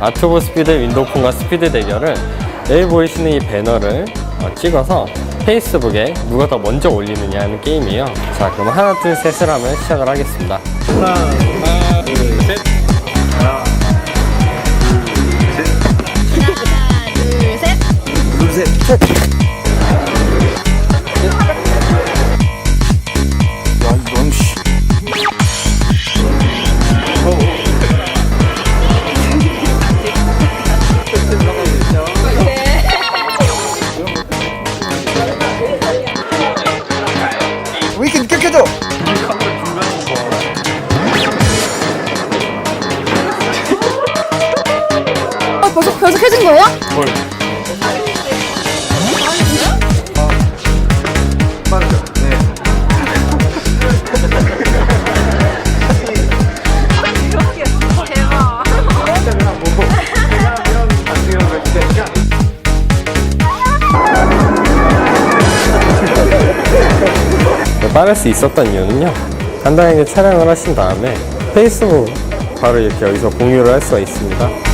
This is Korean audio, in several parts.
아트보 스피드 윈도우폰과 스피드 대결은 여기 보이시는 이 배너를 어, 찍어서 페이스북에 누가 더 먼저 올리느냐 하는 게임이에요. 자, 그럼 하나, 둘, 셋을 하면 시작을 하겠습니다. 위킨 어, 벌써 변속해진 거예요? 빠르죠 네 네, 빠를 수 있었던 이유는요. 간단하게 촬영을 하신 다음에 페이스북 바로 이렇게 여기서 공유를 할 수가 있습니다.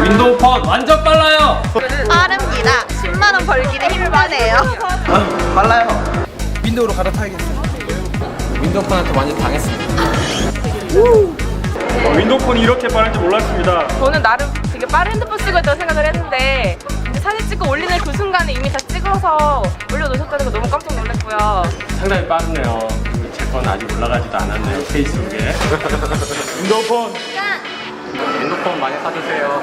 윈도우폰 완전 빨라요. 빠릅니다. 10만 원 벌기는 힘을 받네요. 빨라요 윈도우로 갈아타야겠어요 윈도우폰한테 완전 당했습니다. 윈도우폰이 이렇게 빠른지 몰랐습니다. 저는 나름 되게 빠른 핸드폰 쓰고 있다고 생각을 했는데 사진 찍고 올리는 그 순간에 이미 다 찍어서 올려놓으셨다는 거 너무 깜짝 놀랐고요. 상당히 빠르네요. 제 건 아직 올라가지도 않았네요. 페이스북에. 윈도우폰 윈도우폰 많이 사주세요.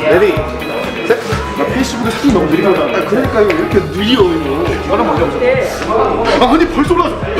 레디. 셋. 나 페이스북에 사진 너무 느리거든 아, 그러니까 이렇게 느려 이거. 나는 먼저 아 근데 벌써 올라왔어